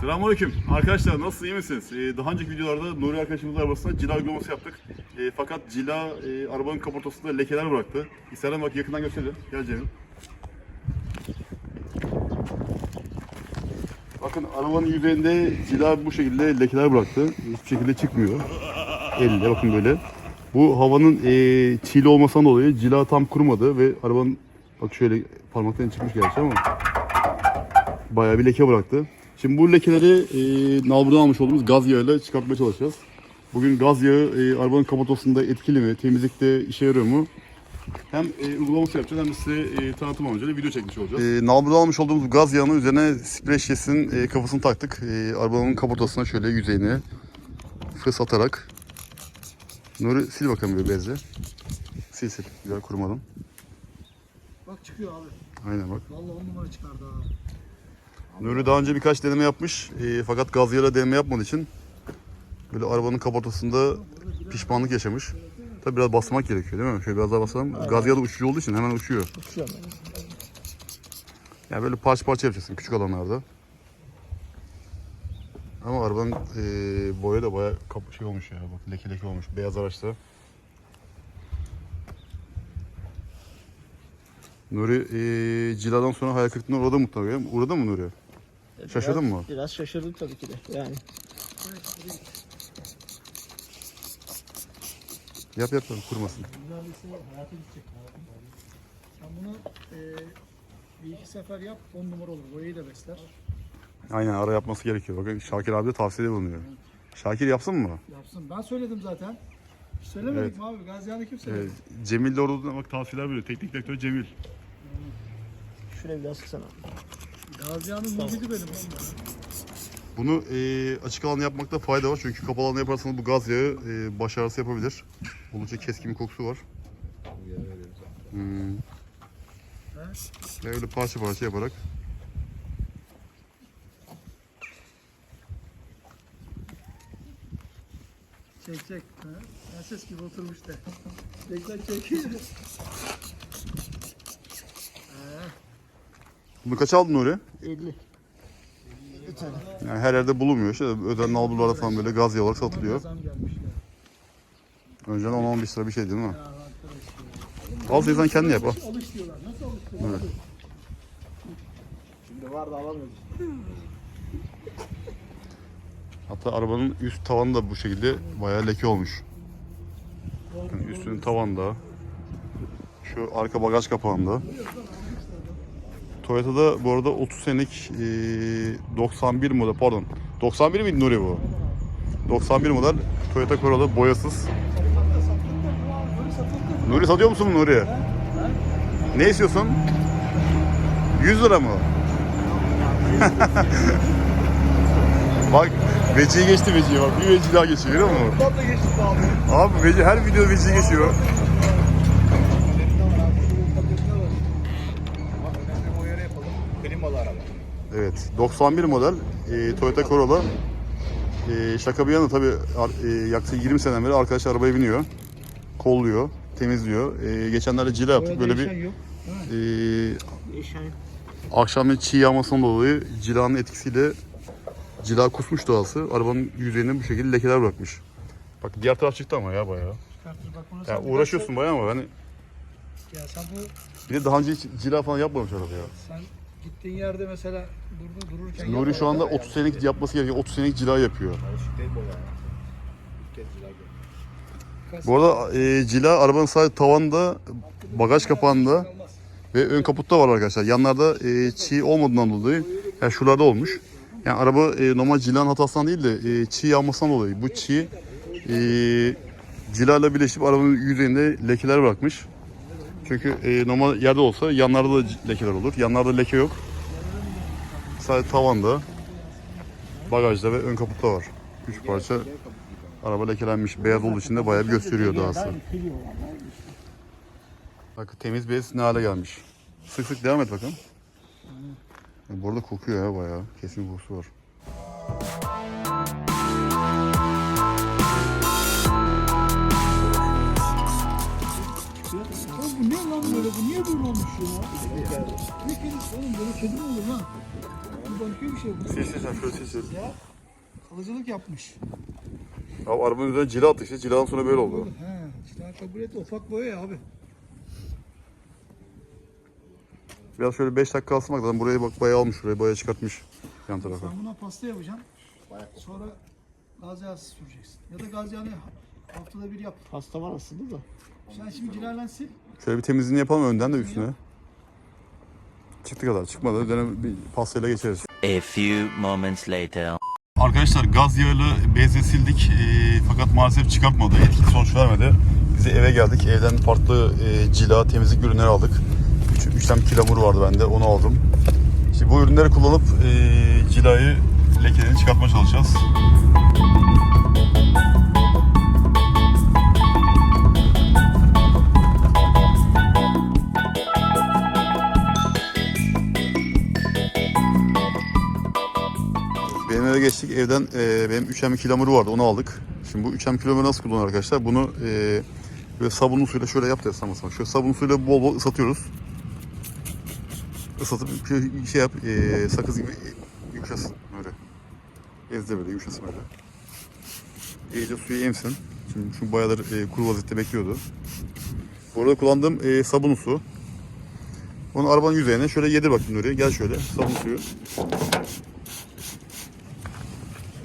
Selamünaleyküm. Arkadaşlar nasılsınız iyi misiniz? Ee, daha önceki videolarda Nuri arkadaşımızın arabasına cila uygulaması yaptık. Ee, fakat cila e, arabanın kaportasında lekeler bıraktı. İstersen bak yakından gösterelim. Gel Cemil. Bakın arabanın yüzeyinde cila bu şekilde lekeler bıraktı. Hiçbir şekilde çıkmıyor. Elle bakın böyle. Bu havanın e, çiğli olmasından dolayı cila tam kurumadı ve arabanın bak şöyle parmaktan çıkmış gerçi ama bayağı bir leke bıraktı. Şimdi bu lekeleri e, nalburdan almış olduğumuz gaz yağıyla çıkartmaya çalışacağız. Bugün gaz yağı e, arabanın kaportasında etkili mi, temizlikte işe yarıyor mu? Hem e, uygulaması yapacağız hem de size e, tanıtım amacıyla video çekmiş olacağız. E, nalburdan almış olduğumuz gaz yağının üzerine sprey şişesinin e, kafasını taktık. E, arabanın kaportasına şöyle yüzeyine fıs atarak. Nuri sil bakalım bir bezle. Sil sil. Güzel kurumadan. Bak çıkıyor abi. Aynen bak. Vallahi on numara çıkardı ha. Nuri daha önce birkaç deneme yapmış e, fakat gaz yağıyla deneme yapmadığı için böyle arabanın kaportasında pişmanlık yaşamış. Tabi biraz basmak gerekiyor değil mi? Şöyle biraz daha basalım. Gaz yağı da uçucu olduğu için hemen uçuyor. Uçuyor. Yani böyle parça parça yapacaksın küçük alanlarda. Ama arabanın e, boya da baya şey olmuş ya bak leke leke olmuş beyaz araçta. Nuri e, ciladan sonra hayal kırıklığına uğradı muhtemelen. Uğradı mı Nuri? Şaşırdın Biraz- mı? Biraz şaşırdım tabii ki de. Yani. Yap yap kurmasın. hayata gidecek. Sen bunu e, bir iki sefer yap on numara olur. Boyayı da besler. Aynen ara yapması gerekiyor. Bakın Şakir abi de tavsiyede bulunuyor. Şakir yapsın mı? Yapsın. Ben söyledim zaten. Söylemedik Evet. mi abi? Gaziyan'ı kim söyledi? Cemil de orada bak tavsiyeler veriyor. Teknik direktör Cemil. Şuraya biraz sıksana. Gaziyan'ın mucidi benim. oğlum. Bunu e, açık alanda yapmakta fayda var. Çünkü kapalı alanda yaparsanız bu gaz yağı e, baş ağrısı yapabilir. Oldukça keskin bir kokusu var. Hmm. Ve öyle parça parça yaparak. Çek çek. Ha? Prenses gibi oturmuş da. Çek çek çek. Bunu kaç aldın Nuri? 50. Bir tane. Yani her yerde bulunmuyor. İşte özel nalburlarda falan böyle gaz yağı olarak satılıyor. Zam gelmiş. Önceden 10-15 lira bir şey değil mi? Al sen kendi yap al. Alış diyorlar. Nasıl alış diyorlar? Evet. Şimdi var da alamıyoruz. Hatta arabanın üst tavanı da bu şekilde bayağı leke olmuş. Yani üstünün tavanda. Şu arka bagaj kapağında. Toyota'da bu arada 30 senelik eee, 91 model pardon. 91 miydi Nuri bu? 91 model Toyota Corolla boyasız. Nuri satıyor musun Nuri? Ne istiyorsun? 100 lira mı? Bak Veci'yi geçti Veci'yi bak bir Veci daha geçiyor görüyor musun? Da geçtik abi. Abi Veci her video Veci'yi geçiyor. Evet 91 model e, Toyota Corolla. E, şaka bir yana tabi e, yaklaşık 20 seneden beri arkadaş arabaya biniyor. Kolluyor, temizliyor. E, geçenlerde cila yaptık böyle bir yok. e, akşamleyin çiğ yağmasından dolayı cilanın etkisiyle cila kusmuş doğası. Arabanın yüzeyine bu şekilde lekeler bırakmış. Bak diğer taraf çıktı ama ya bayağı. Çıkartır bak bunu uğraşıyorsun bayağı ama hani Ya sen bu bir de daha önce hiç cila falan yapmamış araba ya. sen gittiğin yerde mesela durdu dururken Nuri şu anda 30 senelik yapması gereken 30 senelik cila yapıyor. Alışık değil bu ya. Bu arada e, cila arabanın sadece tavanda, bagaj kapağında ve ön kaputta var arkadaşlar. Yanlarda e, çiğ olmadığından dolayı, yani şuralarda olmuş. Yani araba e, normal cilanın hatasından değil de e, çiğ yağmasından dolayı. Bu çiğ e, cilayla birleşip arabanın yüzeyinde lekeler bırakmış. Çünkü e, normal yerde olsa yanlarda da lekeler olur. Yanlarda leke yok. Sadece tavanda, bagajda ve ön kaputta var. Üç parça araba lekelenmiş. Beyaz olduğu için de bayağı bir gösteriyor dahası. Bak temiz bez ne hale gelmiş. Sık sık devam et bakalım. Bu arada kokuyor ya bayağı. Kesin kokusu var. Bu ne lan böyle? Bu niye böyle olmuş ya? Ne kedisi oğlum? Böyle kedi mi olur lan? Bu başka bir şey bu. Sil sen şöyle sil. Ya kalıcılık yapmış. Abi arabanın üzerine cila attık işte. Ciladan sonra böyle oldu. He, işte kabul et ufak boya ya abi. Biraz şöyle 5 dakika bak zaten burayı bak bayağı almış. Şurayı bayağı çıkartmış yan tarafa. Sen buna pasta yapacaksın. Sonra gaz yağı süreceksin. Ya da gaz yağını haftada bir yap. Pasta var aslında da. Sen şimdi cilerle sil. Şöyle bir temizliğini yapalım önden de üstüne. Çıktı kadar çıkmadı. Üzerine bir pastayla geçeriz. A few moments later. Arkadaşlar gaz yağıyla bezle sildik Ee, fakat maalesef çıkartmadı. Etkili sonuç vermedi. Biz eve geldik. Evden farklı e, cila, temizlik ürünleri aldık. 3 tane kilamur vardı bende onu aldım. Şimdi bu ürünleri kullanıp e, cilayı lekelerini çıkartmaya çalışacağız. Eve geçtik. Evden e, benim 3M kilamuru vardı. Onu aldık. Şimdi bu 3M kilamuru nasıl kullanılır arkadaşlar? Bunu e, böyle sabunlu suyla şöyle yap da Şöyle sabunlu suyla bol bol ıslatıyoruz. Islatıp şey yap. E, sakız gibi yumuşasın böyle. Ezde böyle yumuşasın böyle. İyice suyu emsin. Şimdi şu bayağıdır e, kuru vaziyette bekliyordu. Bu arada kullandığım e, sabun su. Onu arabanın yüzeyine şöyle yedir bakayım oraya. Gel şöyle sabun suyu.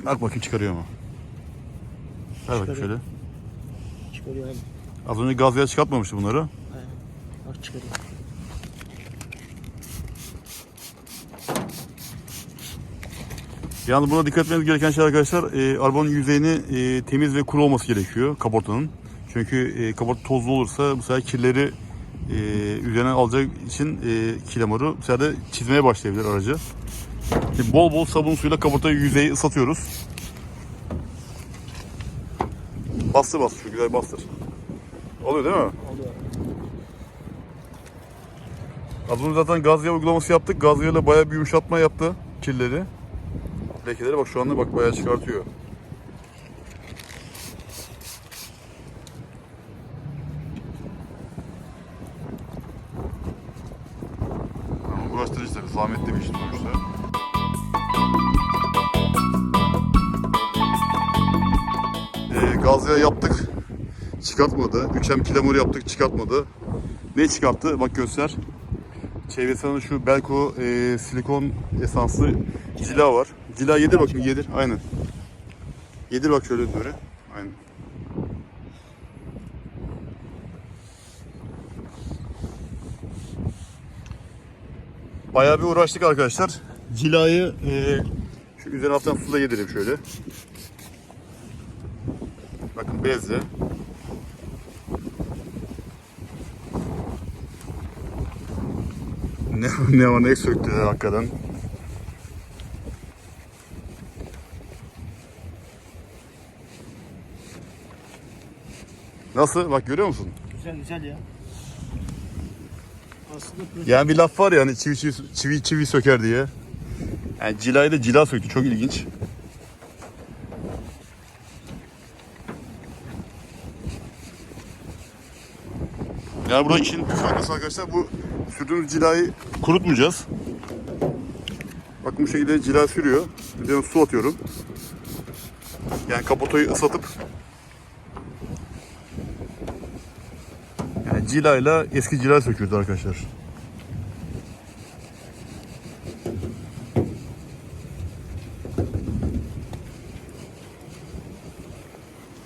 Bak bakayım çıkarıyor mu? Ver bakayım şöyle. Çıkarıyor abi. Az önce gaz yağı çıkartmamıştı bunları. Aynen. Bak çıkarıyor. Yalnız buna dikkat etmeniz gereken şey arkadaşlar e, arabanın yüzeyini e, temiz ve kuru olması gerekiyor kaportanın. Çünkü e, kaporta tozlu olursa bu sefer kirleri e, üzerine alacak için e, kilamoru bu sefer de çizmeye başlayabilir aracı. Şimdi bol bol sabun suyla kaportayı yüzeyi ıslatıyoruz. Bastır bastır şu güzel bastır. Oluyor değil mi? Oluyor. Az önce zaten gaz yağı uygulaması yaptık. Gaz yağıyla bayağı bir yumuşatma yaptı kirleri. Lekeleri bak şu anda bak bayağı çıkartıyor. Uğraştırıcı tabii. Zahmetli bir iş sonuçta. Gaz yağı yaptık. Çıkartmadı. 3M kilamur yaptık. Çıkartmadı. Ne çıkarttı? Bak göster. Çevresinde şu Belko e, silikon esanslı cila var. Cila yedir bakayım yedir. Aynen. Yedir bak şöyle böyle. Aynen. Bayağı bir uğraştık arkadaşlar. Cilayı e, şu üzerine hafiften suda yedireyim şöyle. Bakın bezle. Ne, ne ne söktüler hakikaten. Nasıl? Bak görüyor musun? Güzel güzel ya. Aslında. Yani bir laf var ya hani çivi çivi, çivi, çivi söker diye. Yani cilayı da cila söktü. Çok ilginç. Yani burada işin püf noktası arkadaşlar bu sürdüğümüz cilayı kurutmayacağız. Bakın bu şekilde cila sürüyor. Üzerine su atıyorum. Yani kapotayı ıslatıp yani cilayla eski cila söküyoruz arkadaşlar.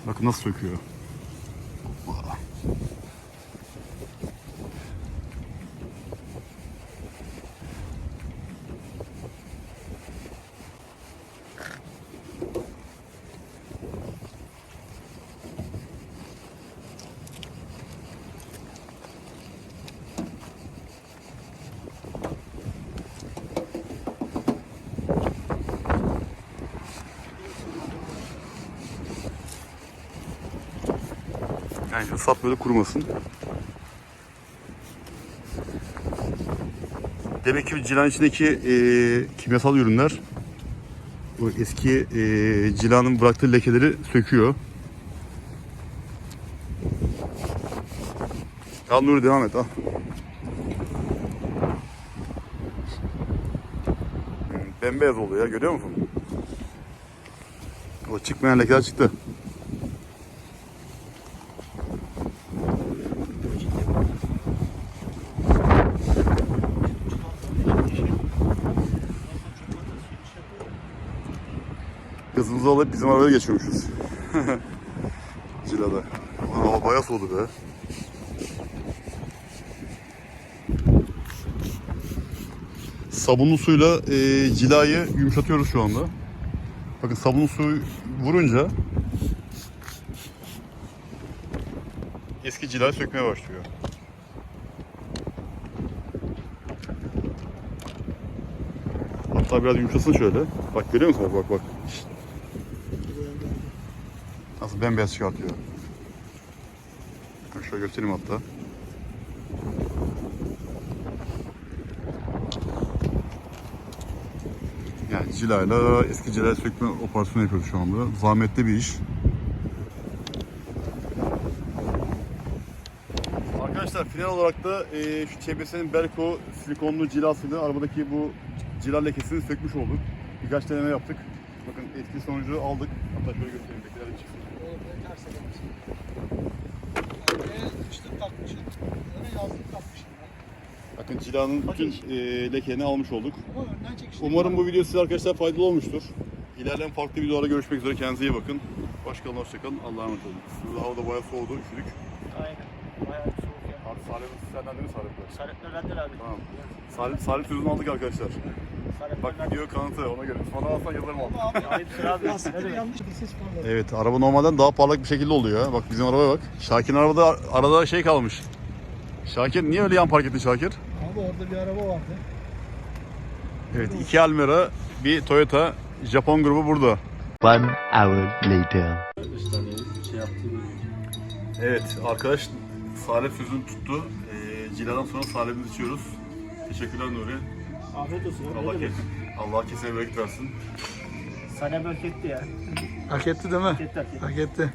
Bakın nasıl söküyor. Yani ıslat böyle kurumasın. Demek ki cilanın içindeki e, kimyasal ürünler Bu eski e, cilanın bıraktığı lekeleri söküyor. Al Nuri devam et al. Bembeyaz oluyor ya görüyor musun? O çıkmayan lekeler çıktı. Kızımızı alıp bizim arabaya geçiyormuşuz. Cilada. Hava bayağı soğudu be. Sabunlu suyla e, cilayı yumuşatıyoruz şu anda. Bakın sabunlu suyu vurunca eski cilayı sökmeye başlıyor. Hatta biraz yumuşasın şöyle. Bak görüyor musun? Bak bak. Şşt. Nasıl bembeyaz çıkartıyor. Bak Şöyle göstereyim hatta. Yani cilayla eski cilayı sökme operasyonu yapıyoruz şu anda. Zahmetli bir iş. Arkadaşlar final olarak da e, şu çevresinin Berko silikonlu cilasıyla arabadaki bu cila lekesini sökmüş olduk. Birkaç deneme yaptık. Bakın etkili sonucu aldık. Hatta şöyle göstereyim. De çıksın. Oraya kışlık takmışım. Öne yazlık takmışım. Bakın cilanın bütün e, lekeni almış olduk. Umarım bu video size arkadaşlar faydalı olmuştur. İlerleyen farklı videolarda görüşmek üzere. Kendinize iyi bakın. Hoşçakalın, hoşçakalın. Allah'a emanet olun. Burada hava da bayağı soğudu, üşüdük. Aynen. Bayağı soğuk ya. Abi Salih senden değil mi Salih'le? Saletler benden abi. Tamam. Salih, Salih sözünü aldık arkadaşlar. Bak video kanıtı ona göre. Sonra alsan yazarım aldım. Ayıpsın abi. Yanlış bir ses parladı. Evet araba normalden daha parlak bir şekilde oluyor ya. Bak bizim arabaya bak. Şakir'in arabada arada şey kalmış. Şakir niye öyle yan park ettin Şakir? Abi orada bir araba vardı. Evet iki Almera, bir Toyota, Japon grubu burada. One hour later. Evet arkadaş Salih sözünü tuttu. Ee, Ciladan sonra Salih'imizi içiyoruz. Teşekkürler Nuri. Afiyet olsun. Allah kes Allah kesene bereket versin. Sana berketti ya. Hak etti değil mi? Berketti. Hak etti.